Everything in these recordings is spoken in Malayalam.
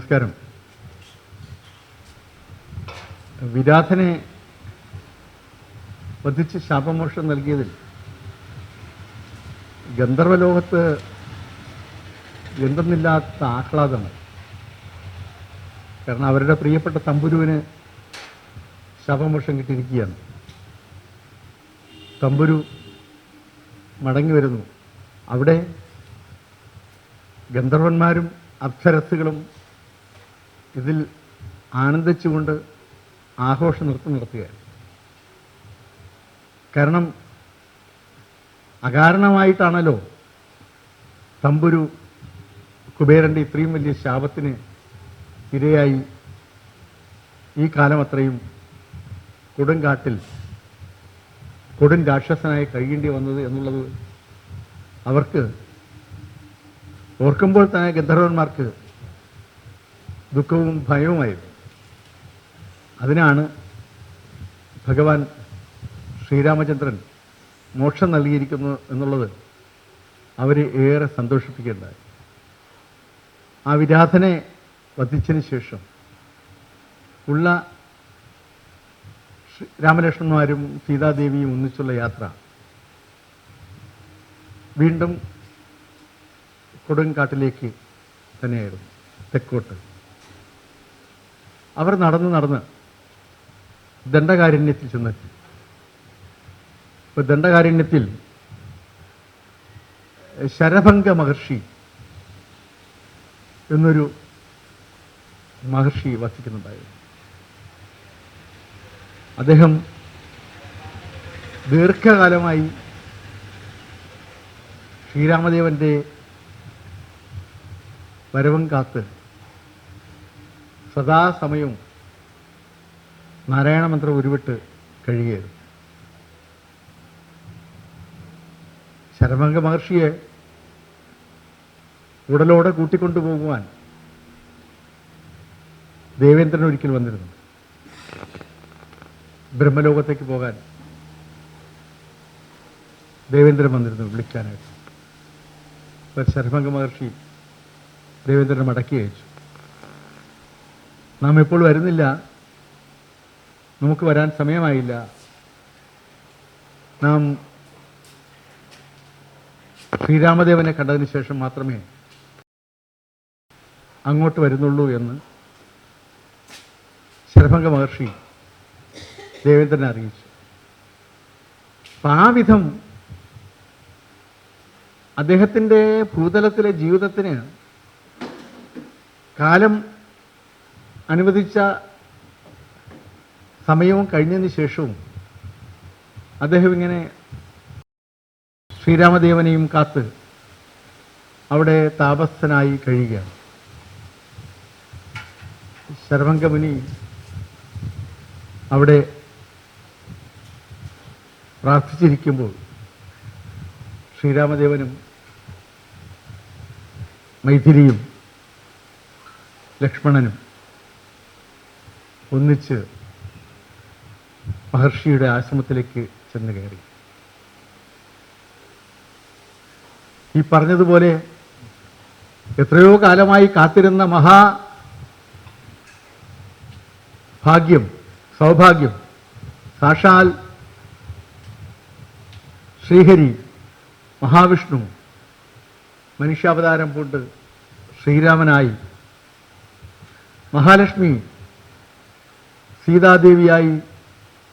നമസ്കാരം. വിരാധനെ വധിച്ച് ശാപമോക്ഷം നൽകിയതിൽ ഗന്ധർവലോകത്ത് എന്തെന്നില്ലാത്ത ആഹ്ലാദമാണ്. കാരണം അവരുടെ പ്രിയപ്പെട്ട തമ്പുരുവിന് ശാപമോക്ഷം കിട്ടിയിരിക്കുകയാണ്. തമ്പുരു മടങ്ങി വരുന്നു. അവിടെ ഗന്ധർവന്മാരും അപ്സരസുകളും ഇതിൽ ആനന്ദിച്ചുകൊണ്ട് ആഘോഷ നൃത്തം നടത്തുകയാണ്. കാരണം അകാരണമായിട്ടാണല്ലോ തമ്പുരു കുബേരന്റെ ഇത്രയും വലിയ ശാപത്തിന് ഇരയായി ഈ കാലം അത്രയും കൊടുങ്കാട്ടിൽ കൊടും രാക്ഷസനായി കഴിയേണ്ടി വന്നത് എന്നുള്ളത് അവർക്ക് ഓർക്കുമ്പോൾ തന്നെ ഗന്ധർവന്മാർക്ക് ദുഃഖവും ഭയവുമായിരുന്നു. അതിനാണ് ഭഗവാൻ ശ്രീരാമചന്ദ്രൻ മോക്ഷം നൽകിയിരിക്കുന്നു എന്നുള്ളത് അവരെ ഏറെ സന്തോഷിപ്പിക്കേണ്ടായി ആ വിരാധനെ വധിച്ചതിന് ശേഷം ഉള്ള രാമലക്ഷ്മണന്മാരും സീതാദേവിയും ഒന്നിച്ചുള്ള യാത്ര വീണ്ടും കൊടുങ്കാട്ടിലേക്ക് തന്നെയായിരുന്നു. തെക്കോട്ട്. അവർ നടന്ന് നടന്ന് ദണ്ഡകാരണ്യത്തിൽ ചെന്നെത്തി. ഇപ്പൊ ദണ്ഡകാരണ്യത്തിൽ ശരഭംഗ മഹർഷി എന്നൊരു മഹർഷി വസിക്കുന്നുണ്ടായിരുന്നു. അദ്ദേഹം ദീർഘകാലമായി ശ്രീരാമദേവന്റെ വരവും കാത്ത് സദാസമയവും നാരായണ മന്ത്രം ഉരുവിട്ട് കഴിയുകയായിരുന്നു ശരമംഗ മഹർഷിയെ ഉടലോടെ കൂട്ടിക്കൊണ്ടുപോകുവാൻ ദേവേന്ദ്രൻ ഒരിക്കൽ വന്നിരുന്നു. ബ്രഹ്മലോകത്തേക്ക് പോകാൻ ദേവേന്ദ്രൻ വന്നിരുന്നു വിളിക്കാനായിട്ട്. ശരമംഗ മഹർഷി ദേവേന്ദ്രനെ മടക്കി അയച്ചു. നാം ഇപ്പോൾ വരുന്നില്ല. നമുക്ക് വരാൻ സമയമായില്ല. നാം ശ്രീരാമദേവനെ കണ്ടതിന് ശേഷം മാത്രമേ അങ്ങോട്ട് വരുന്നുള്ളൂ എന്ന് ശരഭംഗ മഹർഷി ദേവേന്ദ്രനെ അറിയിച്ചു. അപ്പം ആ വിധം അദ്ദേഹത്തിന്റെ ഭൂതലത്തിലെ ജീവിതത്തിന് കാലം അനുവദിച്ച സമയവും കഴിഞ്ഞതിന് ശേഷവും അദ്ദേഹം ഇങ്ങനെ ശ്രീരാമദേവനെയും കാത്ത് അവിടെ താപസ്ഥനായി കഴിയുകയാണ്. ശരഭംഗമുനി അവിടെ പ്രാർത്ഥിച്ചിരിക്കുമ്പോൾ ശ്രീരാമദേവനും മൈഥിലിയും ലക്ഷ്മണനും ഒന്നിച്ച് മഹർഷിയുടെ ആശ്രമത്തിലേക്ക് ചെന്ന് കയറി. ഈ പറഞ്ഞതുപോലെ എത്രയോ കാലമായി കാത്തിരുന്ന മഹാ ഭാഗ്യം സൗഭാഗ്യം സാക്ഷാൽ ശ്രീഹരി മഹാവിഷ്ണു മനുഷ്യാവതാരം പൂണ്ട് ശ്രീരാമനായി മഹാലക്ഷ്മി സീതാദേവിയായി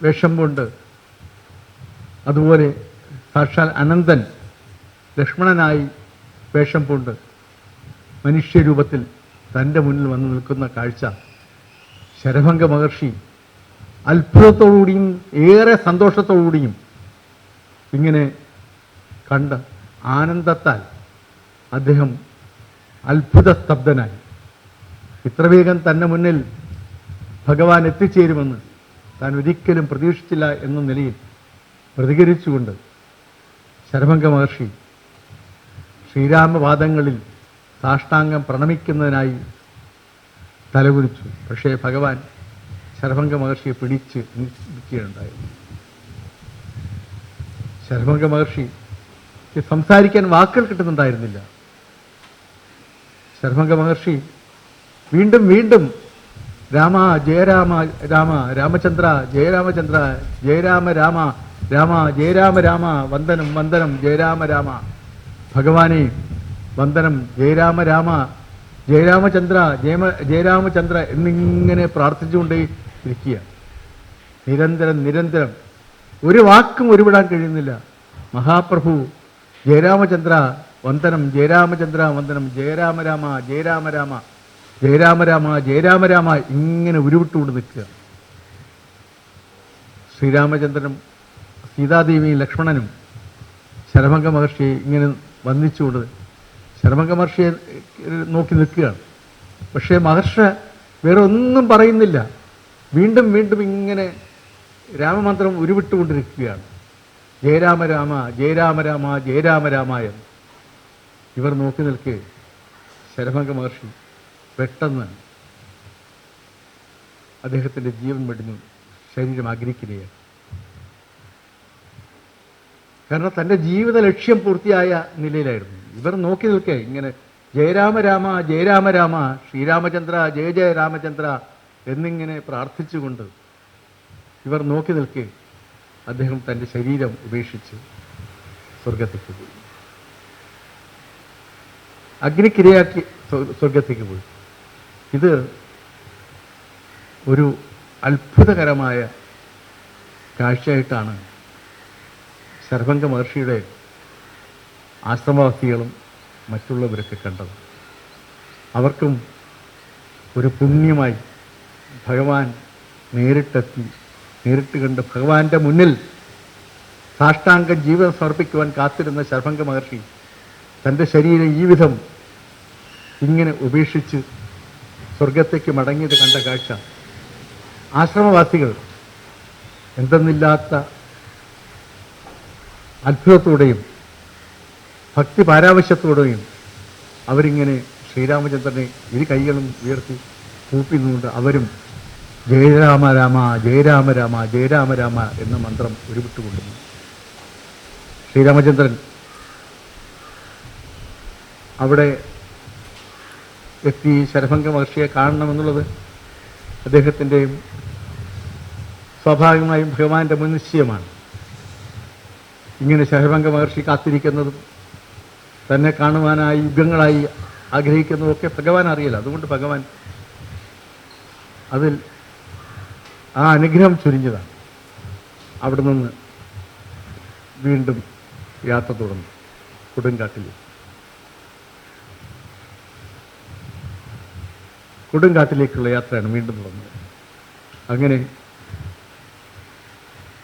വേഷം കൊണ്ട് അതുപോലെ സാക്ഷാൽ അനന്തൻ ലക്ഷ്മണനായി വേഷം പൂണ്ട് മനുഷ്യരൂപത്തിൽ തന്റെ മുന്നിൽ വന്നു നിൽക്കുന്ന കാഴ്ച ശരഭംഗ മഹർഷി അത്ഭുതത്തോടുകൂടിയും ഏറെ സന്തോഷത്തോടുകൂടിയും ഇങ്ങനെ കണ്ട് ആനന്ദത്താൽ അദ്ദേഹം അത്ഭുത സ്തബ്ധനായി ഇത്ര വേഗം തന്നെ മുന്നിൽ ഭഗവാൻ എത്തിച്ചേരുമെന്ന് താൻ ഒരിക്കലും പ്രതീക്ഷിച്ചില്ല എന്ന നിലയിൽ പ്രതികരിച്ചുകൊണ്ട് ശരഭംഗ മഹർഷി ശ്രീരാമവാദങ്ങളിൽ സാഷ്ടാംഗം പ്രണമിക്കുന്നതിനായി തലകുനിച്ചു. പക്ഷേ ഭഗവാൻ ശരഭംഗ മഹർഷിയെ പിടിച്ച് നിൽക്കുകയുണ്ടായിരുന്നു. ശരഭംഗ മഹർഷി സംസാരിക്കാൻ വാക്കുകൾ കിട്ടുന്നുണ്ടായിരുന്നില്ല. ശരഭംഗ മഹർഷി വീണ്ടും വീണ്ടും രാമ ജയരാമ രാമ രാമചന്ദ്ര ജയരാമചന്ദ്ര ജയരാമ രാമ രാമ ജയരാമ രാമ വന്ദനം വന്ദനം ജയരാമ രാമ ഭഗവാനെ വന്ദനം ജയരാമ രാമ ജയരാമചന്ദ്ര ജയമ ജയരാമചന്ദ്ര എന്നിങ്ങനെ പ്രാർത്ഥിച്ചുകൊണ്ടേ ഇരിക്കുക. നിരന്തരം നിരന്തരം. ഒരു വാക്കും ഒരുവിടാൻ കഴിയുന്നില്ല. മഹാപ്രഭു ജയരാമചന്ദ്ര വന്ദനം ജയരാമചന്ദ്ര വന്ദനം ജയരാമരാമ ജയരാമരാമ ജയരാമരാമ ജയരാമരാമ ഇങ്ങനെ ഉരുവിട്ടുകൊണ്ട് നിൽക്കുക. ശ്രീരാമചന്ദ്രനും സീതാദേവിയും ലക്ഷ്മണനും ശരഭംഗ മഹർഷിയെ ഇങ്ങനെ വന്ദിച്ചുകൊണ്ട് ശരഭംഗ മഹർഷിയെ നോക്കി നിൽക്കുകയാണ് പക്ഷേ മഹർഷ വേറെ ഒന്നും പറയുന്നില്ല. വീണ്ടും വീണ്ടും ഇങ്ങനെ രാമമന്ത്രം ഉരുവിട്ടുകൊണ്ടിരിക്കുകയാണ്. ജയരാമരാമ ജയരാമരാമ ജയരാമരാമ എന്ന് ഇവർ നോക്കി നിൽക്കേ. ശരഭംഗ മഹർഷി പെട്ടെന്ന് അദ്ദേഹത്തിന്റെ ജീവൻ വെടിഞ്ഞു. ശരീരം ആഗ്രഹിക്കുകയാണ് കാരണം തന്റെ ജീവിത ലക്ഷ്യം പൂർത്തിയായ നിലയിലായിരുന്നു. ഇവർ നോക്കി നിൽക്കേ ഇങ്ങനെ ജയരാമരാമ ജയരാമരാമ ശ്രീരാമചന്ദ്ര ജയ ജയ രാമചന്ദ്ര എന്നിങ്ങനെ പ്രാർത്ഥിച്ചുകൊണ്ട് ഇവർ നോക്കി നിൽക്കെ അദ്ദേഹം തന്റെ ശരീരം ഉപേക്ഷിച്ച് സ്വർഗത്തേക്ക് പോയി. അഗ്നിക്കിരയാക്കി സ്വ- സ്വർഗത്തേക്ക് പോയി. ഇത് ഒരു അത്ഭുതകരമായ കാഴ്ചയായിട്ടാണ് ശർഭംഗ മഹർഷിയുടെ ആശ്രമവാസികളും മറ്റുള്ളവരൊക്കെ കണ്ടത്. അവർക്കും ഒരു പുണ്യമായി ഭഗവാൻ നേരിട്ടെത്തി നേരിട്ട് കണ്ട് ഭഗവാന്റെ മുന്നിൽ സാഷ്ടാംഗ ജീവിതം സമർപ്പിക്കുവാൻ കാത്തിരുന്ന ശർഭംഗ മഹർഷി തന്റെ ശരീരം ഈ വിധം ഇങ്ങനെ ഉപേക്ഷിച്ച് സ്വർഗത്തേക്ക് മടങ്ങിയത് കണ്ട കാഴ്ച. ആശ്രമവാസികൾ എന്തെന്നില്ലാത്ത അത്ഭുതത്തോടെയും ഭക്തി പാരാവശ്യത്തോടെയും അവരിങ്ങനെ ശ്രീരാമചന്ദ്രനെ ഇരു കൈകളും ഉയർത്തി കൂപ്പിന്നുകൊണ്ട് അവരും ജയരാമ രാമ ജയരാമ രാമ ജയരാമ രാമ എന്ന മന്ത്രം ഉരുവിട്ടുകൊണ്ടിരുന്നു ശ്രീരാമചന്ദ്രൻ അവിടെ എത്തി ശരഭംഗ മഹർഷിയെ കാണണമെന്നുള്ളത് അദ്ദേഹത്തിന്റെ സ്വാഭാവികമായും ഭഗവാന്റെ മുൻനിശ്ചയമാണ്. ഇങ്ങനെ ശരഭംഗ മഹർഷി കാത്തിരിക്കുന്നതും തന്നെ കാണുവാനായി യുഗങ്ങളായി ആഗ്രഹിക്കുന്നതൊക്കെ ഭഗവാൻ അറിയില്ല. അതുകൊണ്ട് ഭഗവാൻ അതിൽ ആ അനുഗ്രഹം ചുരിഞ്ഞതാണ്. അവിടെ നിന്ന് വീണ്ടും യാത്ര തുടർന്നു കൊടുങ്കാട്ടിലേക്ക്. കൊടുങ്കാട്ടിലേക്കുള്ള യാത്രയാണ് വീണ്ടും തുടങ്ങുന്നത് അങ്ങനെ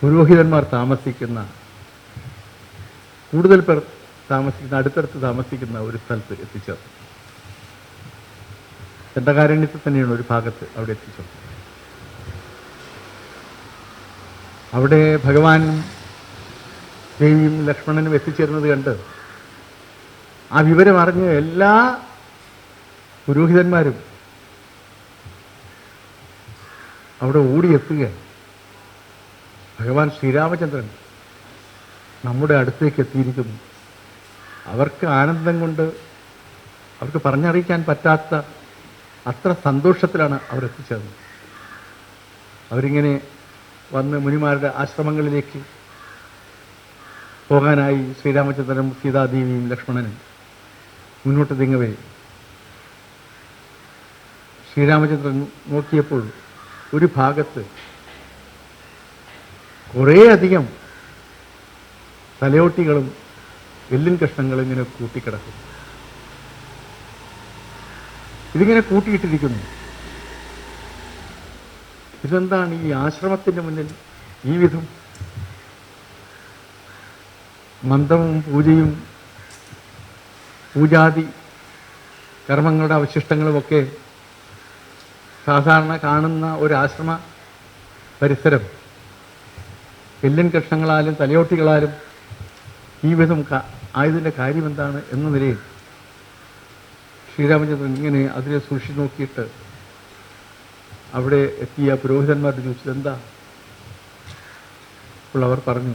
പുരോഹിതന്മാർ താമസിക്കുന്ന കൂടുതൽ പേർ താമസിക്കുന്ന അടുത്തടുത്ത് താമസിക്കുന്ന ഒരു സ്ഥലത്ത് എത്തിച്ചേർന്നു. ദണ്ഡകാരണ്യത്തിൽ തന്നെയാണ് ഒരു ഭാഗത്ത് അവിടെ എത്തിച്ചേർന്നത്. അവിടെ ഭഗവാനും ദേവിയും ലക്ഷ്മണനും എത്തിച്ചേരുന്നത് കണ്ട് ആ വിവരം അറിഞ്ഞ് എല്ലാ പുരോഹിതന്മാരും അവിടെ ഓടിയെത്തുകയാണ് ഭഗവാൻ ശ്രീരാമചന്ദ്രൻ നമ്മുടെ അടുത്തേക്ക് എത്തിയിരിക്കുന്നു. അവർക്ക് ആനന്ദം കൊണ്ട് അവർക്ക് പറഞ്ഞറിയിക്കാൻ പറ്റാത്ത അത്ര സന്തോഷത്തിലാണ് അവർ എത്തിച്ചേർന്നത് അവരിങ്ങനെ വന്ന് മുനിമാരുടെ ആശ്രമങ്ങളിലേക്ക് പോകാനായി ശ്രീരാമചന്ദ്രനും സീതാദേവിയും ലക്ഷ്മണനും മുന്നോട്ട് തിങ്ങവേ ശ്രീരാമചന്ദ്രൻ നോക്കിയപ്പോൾ ഒരു ഭാഗത്ത് കുറേയധികം തലയോട്ടികളും എല്ലിൻ കഷ്ണങ്ങളും ഇങ്ങനെ കൂട്ടിക്കിടക്കും ഇതിങ്ങനെ കൂട്ടിയിട്ടിരിക്കുന്നു. ഇതെന്താണ് ഈ ആശ്രമത്തിന്റെ മുന്നിൽ ഈ വിധം മന്ത്രവും പൂജയും പൂജാതി കർമ്മങ്ങളുടെ അവശിഷ്ടങ്ങളുമൊക്കെ സാധാരണ കാണുന്ന ഒരു ആശ്രമ പരിസരം. എല്ലിൻ കഷ്ണങ്ങളാലും തലയോട്ടികളാലും ഈ വിധം ആയതിന്റെ കാര്യം എന്താണ് എന്ന നിലയിൽ ശ്രീരാമചന്ദ്രൻ ഇങ്ങനെ അതിനെ സൂക്ഷിച്ചു നോക്കിയിട്ട് അവിടെ എത്തിയ പുരോഹിതന്മാരോട് ചോദിച്ചത് എന്താ? അവർ പറഞ്ഞു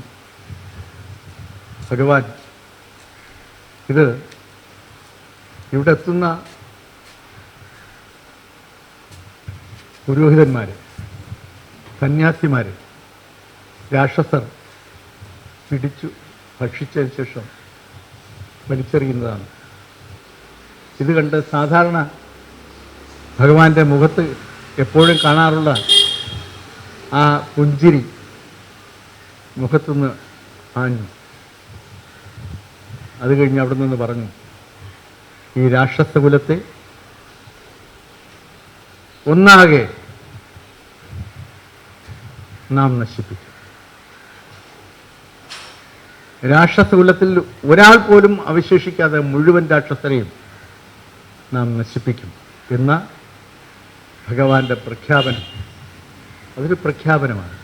ഭഗവാൻ ഇത് ഇവിടെ എത്തുന്ന പുരോഹിതന്മാർ സന്യാസിമാർ രാക്ഷസർ പിടിച്ചു ഭക്ഷിച്ചതിന് ശേഷം വലിച്ചെറിയുന്നതാണ്. ഇത് കണ്ട് സാധാരണ ഭഗവാന്റെ മുഖത്ത് എപ്പോഴും കാണാറുള്ള ആ പുഞ്ചിരി മുഖത്തുനിന്ന് ആഞ്ഞു അത് കഴിഞ്ഞ് അവിടെ നിന്ന് പറഞ്ഞു ഈ രാക്ഷസകുലത്തെ ഒന്നാകെ നാം നശിപ്പിക്കും. രാക്ഷസകുലത്തിൽ ഒരാൾ പോലും അവശേഷിക്കാതെ മുഴുവൻ രാക്ഷസരെയും നാം നശിപ്പിക്കും എന്ന ഭഗവാന്റെ പ്രഖ്യാപനം. അതൊരു പ്രഖ്യാപനമാണ്.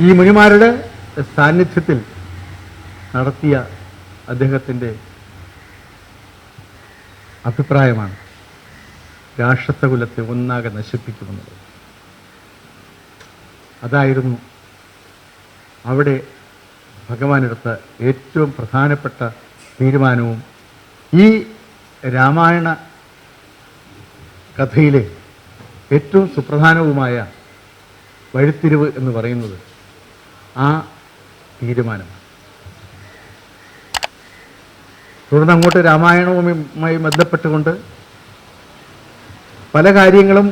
ഈ മുനിമാരുടെ സാന്നിധ്യത്തിൽ നടത്തിയ അദ്ദേഹത്തിന്റെ അഭിപ്രായമാണ്. രാക്ഷസകുലത്തെ ഒന്നാകെ നശിപ്പിക്കുമെന്നത് അതായിരുന്നു അവിടെ ഭഗവാനെടുത്ത ഏറ്റവും പ്രധാനപ്പെട്ട തീരുമാനവും. ഈ രാമായണ കഥയിലെ ഏറ്റവും സുപ്രധാനവുമായ വഴിത്തിരിവ് എന്ന് പറയുന്നത് ആ തീരുമാനമാണ്. തുടർന്ന് അങ്ങോട്ട് രാമായണവുമായി ബന്ധപ്പെട്ടുകൊണ്ട് പല കാര്യങ്ങളും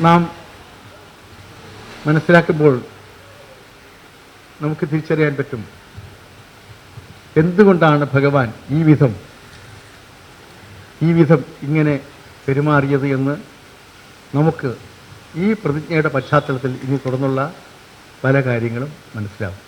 നാം മനസ്സിലാക്കുമ്പോൾ നമുക്ക് തിരിച്ചറിയാൻ പറ്റും. എന്തുകൊണ്ടാണ് ഭഗവാൻ ഈ വിധം ഈ വിധം ഇങ്ങനെ പെരുമാറിയത് എന്ന് നമുക്ക് ഈ പ്രതിജ്ഞയുടെ പശ്ചാത്തലത്തിൽ ഇനി തുടർന്നുള്ള പല കാര്യങ്ങളും മനസ്സിലാവും.